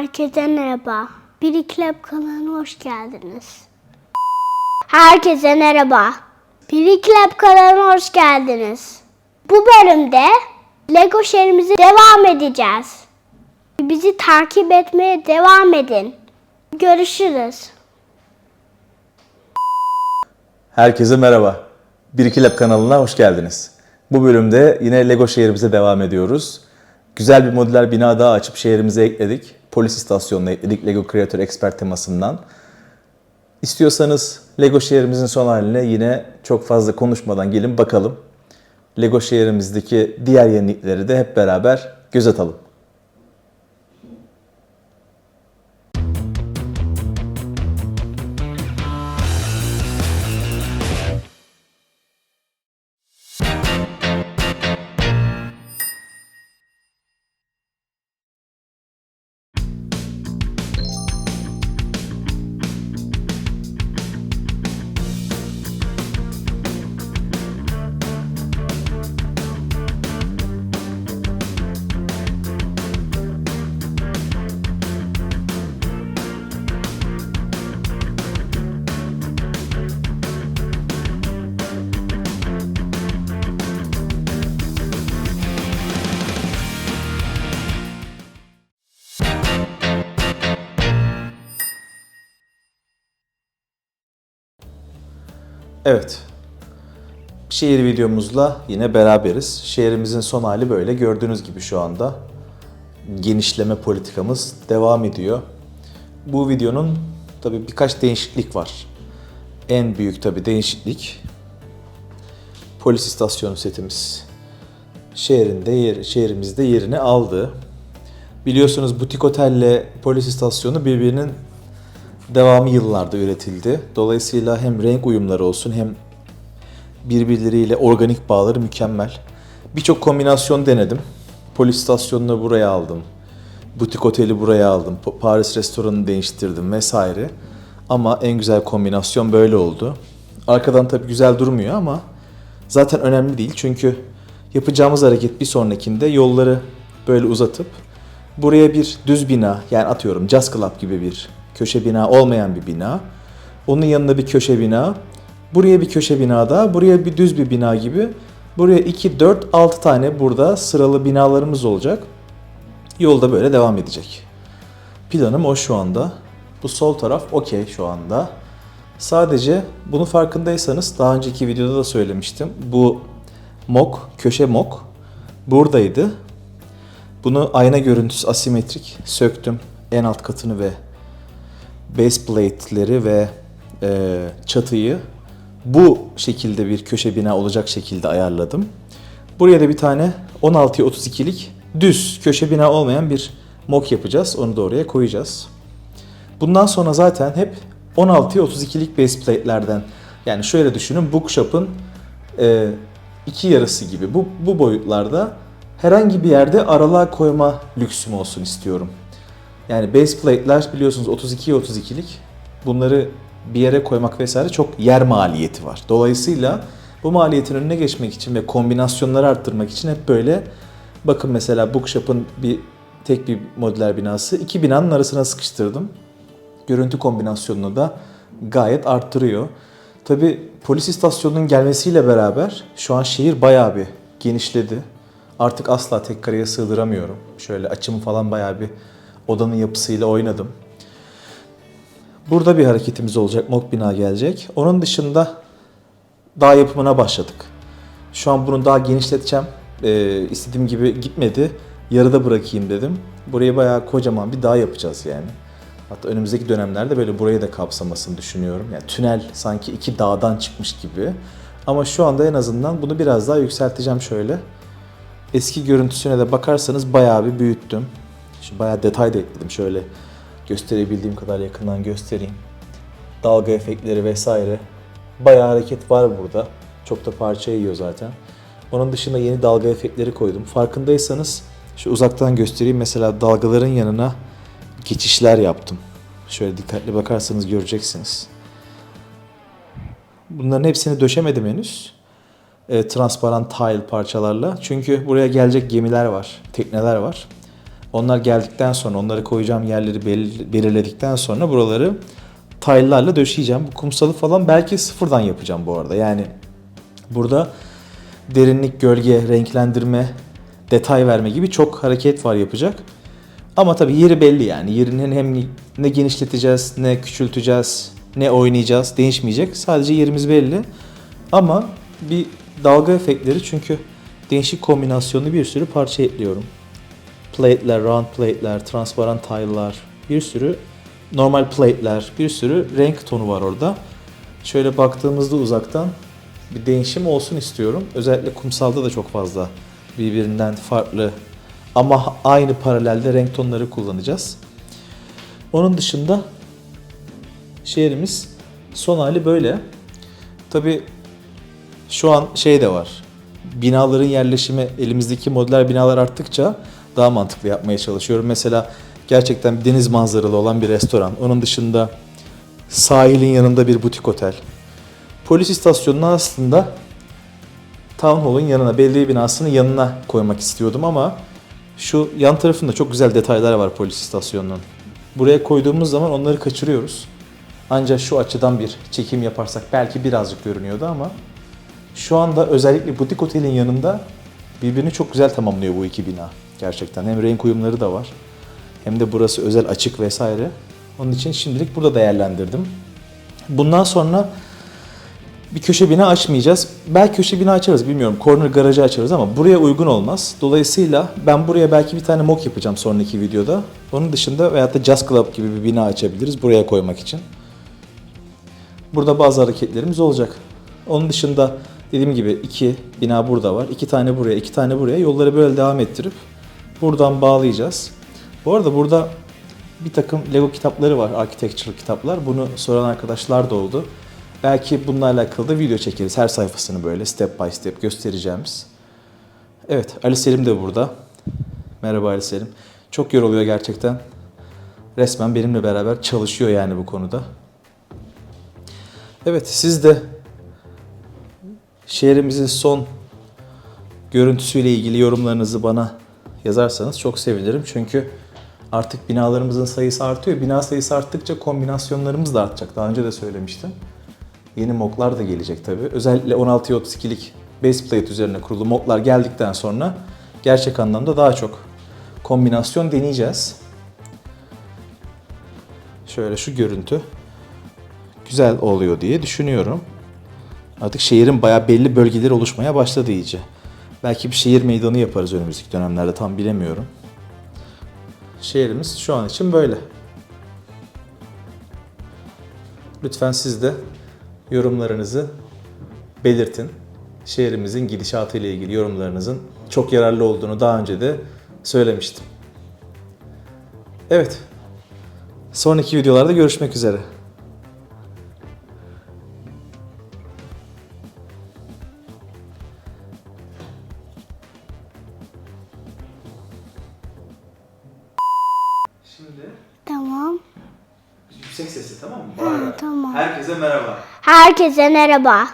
Herkese merhaba. Bir Club kanalına hoş geldiniz. Herkese merhaba. Bir Club kanalına hoş geldiniz. Bu bölümde Lego şehrimize devam edeceğiz. Bizi takip etmeye devam edin. Görüşürüz. Herkese merhaba. Bir iki kanalına hoş geldiniz. Bu bölümde yine Lego şehrimize devam ediyoruz. Güzel bir modüler bina daha açıp şehrimize ekledik. Polis istasyonuna ekledik Lego Creator Expert temasından. İstiyorsanız Lego şehrimizin son haline yine çok fazla konuşmadan gelin bakalım. Lego şehrimizdeki diğer yenilikleri de hep beraber göz atalım. Evet. Şehir videomuzla yine beraberiz. Şehrimizin son hali böyle. Gördüğünüz gibi şu anda genişleme politikamız devam ediyor. Bu videonun tabii birkaç değişiklik var. En büyük tabii değişiklik polis istasyonu setimiz. Şehrinde yer, şehrimizde yerini aldı. Biliyorsunuz butik otelle polis istasyonu birbirinin devamı yıllarda üretildi. Dolayısıyla hem renk uyumları olsun hem birbirleriyle organik bağları mükemmel. Birçok kombinasyon denedim. Polis istasyonunu buraya aldım. Butik oteli buraya aldım. Pa- Paris restoranını değiştirdim vesaire. Ama en güzel kombinasyon böyle oldu. Arkadan tabii güzel durmuyor ama zaten önemli değil. Çünkü yapacağımız hareket bir sonrakinde yolları böyle uzatıp buraya bir düz bina yani atıyorum Jazz Club gibi bir köşe bina olmayan bir bina. Onun yanında bir köşe bina. Buraya bir köşe bina daha, buraya bir düz bir bina gibi. Buraya 2, 4, 6 tane burada sıralı binalarımız olacak. Yolda böyle devam edecek. Planım o şu anda. Bu sol taraf okey şu anda. Sadece bunu farkındaysanız daha önceki videoda da söylemiştim. Bu mok, köşe mok buradaydı. Bunu ayna görüntüsü asimetrik söktüm. En alt katını ve base plate'leri ve e, çatıyı bu şekilde bir köşe bina olacak şekilde ayarladım. Buraya da bir tane 16'ya 32'lik düz köşe bina olmayan bir mok yapacağız. Onu da oraya koyacağız. Bundan sonra zaten hep 16'ya 32'lik base plate'lerden yani şöyle düşünün bookshop'ın e, iki yarısı gibi bu, bu boyutlarda herhangi bir yerde aralığa koyma lüksüm olsun istiyorum. Yani base plate'ler biliyorsunuz 32'ye 32'lik. Bunları bir yere koymak vesaire çok yer maliyeti var. Dolayısıyla bu maliyetin önüne geçmek için ve kombinasyonları arttırmak için hep böyle bakın mesela Bookshop'ın bir tek bir modüler binası iki binanın arasına sıkıştırdım. Görüntü kombinasyonunu da gayet arttırıyor. Tabi polis istasyonunun gelmesiyle beraber şu an şehir bayağı bir genişledi. Artık asla tek kareye sığdıramıyorum. Şöyle açımı falan bayağı bir odanın yapısıyla oynadım. Burada bir hareketimiz olacak. Mok bina gelecek. Onun dışında dağ yapımına başladık. Şu an bunu daha genişleteceğim. Ee, istediğim gibi gitmedi. Yarıda bırakayım dedim. Buraya bayağı kocaman bir dağ yapacağız yani. Hatta önümüzdeki dönemlerde böyle burayı da kapsamasını düşünüyorum. Yani tünel sanki iki dağdan çıkmış gibi. Ama şu anda en azından bunu biraz daha yükselteceğim şöyle. Eski görüntüsüne de bakarsanız bayağı bir büyüttüm. Şu bayağı detay da ekledim. Şöyle gösterebildiğim kadar yakından göstereyim. Dalga efektleri vesaire. Bayağı hareket var burada. Çok da parça yiyor zaten. Onun dışında yeni dalga efektleri koydum. Farkındaysanız şu uzaktan göstereyim. Mesela dalgaların yanına geçişler yaptım. Şöyle dikkatli bakarsanız göreceksiniz. Bunların hepsini döşemedim henüz. E, transparan tile parçalarla. Çünkü buraya gelecek gemiler var, tekneler var. Onlar geldikten sonra onları koyacağım yerleri belir- belirledikten sonra buraları taylarla döşeyeceğim. Bu kumsalı falan belki sıfırdan yapacağım bu arada. Yani burada derinlik, gölge, renklendirme, detay verme gibi çok hareket var yapacak. Ama tabii yeri belli yani. Yerinin hem ne genişleteceğiz, ne küçülteceğiz, ne oynayacağız değişmeyecek. Sadece yerimiz belli. Ama bir dalga efektleri çünkü değişik kombinasyonlu bir sürü parça ekliyorum. Plate'ler, round plate'ler, transparan tile'lar, bir sürü normal plate'ler, bir sürü renk tonu var orada. Şöyle baktığımızda uzaktan bir değişim olsun istiyorum. Özellikle kumsalda da çok fazla birbirinden farklı ama aynı paralelde renk tonları kullanacağız. Onun dışında şehrimiz son hali böyle. Tabi şu an şey de var. Binaların yerleşimi elimizdeki modüler binalar arttıkça daha mantıklı yapmaya çalışıyorum. Mesela gerçekten deniz manzaralı olan bir restoran. Onun dışında sahilin yanında bir butik otel. Polis istasyonunu aslında Town Hall'un yanına, belediye binasının yanına koymak istiyordum ama şu yan tarafında çok güzel detaylar var polis istasyonunun. Buraya koyduğumuz zaman onları kaçırıyoruz. Ancak şu açıdan bir çekim yaparsak belki birazcık görünüyordu ama şu anda özellikle butik otelin yanında birbirini çok güzel tamamlıyor bu iki bina. Gerçekten hem renk uyumları da var hem de burası özel açık vesaire. Onun için şimdilik burada değerlendirdim. Bundan sonra bir köşe bina açmayacağız. Belki köşe bina açarız bilmiyorum. Corner garajı açarız ama buraya uygun olmaz. Dolayısıyla ben buraya belki bir tane mock yapacağım sonraki videoda. Onun dışında veyahut da Jazz Club gibi bir bina açabiliriz buraya koymak için. Burada bazı hareketlerimiz olacak. Onun dışında dediğim gibi iki bina burada var. iki tane buraya, iki tane buraya. Yolları böyle devam ettirip buradan bağlayacağız. Bu arada burada bir takım Lego kitapları var, architecture kitaplar. Bunu soran arkadaşlar da oldu. Belki bununla alakalı da video çekeriz. Her sayfasını böyle step by step göstereceğimiz. Evet, Ali Selim de burada. Merhaba Ali Selim. Çok yoruluyor gerçekten. Resmen benimle beraber çalışıyor yani bu konuda. Evet, siz de şehrimizin son görüntüsüyle ilgili yorumlarınızı bana yazarsanız çok sevinirim. Çünkü artık binalarımızın sayısı artıyor. Bina sayısı arttıkça kombinasyonlarımız da artacak. Daha önce de söylemiştim. Yeni moklar da gelecek tabii. Özellikle 16'ya 32'lik base plate üzerine kurulu moklar geldikten sonra gerçek anlamda daha çok kombinasyon deneyeceğiz. Şöyle şu görüntü güzel oluyor diye düşünüyorum. Artık şehrin bayağı belli bölgeleri oluşmaya başladı iyice. Belki bir şehir meydanı yaparız önümüzdeki dönemlerde tam bilemiyorum. Şehrimiz şu an için böyle. Lütfen siz de yorumlarınızı belirtin. Şehrimizin gidişatı ile ilgili yorumlarınızın çok yararlı olduğunu daha önce de söylemiştim. Evet. Sonraki videolarda görüşmek üzere. Yüksek sesli tamam mı? Ha, tamam. Herkese merhaba. Herkese merhaba.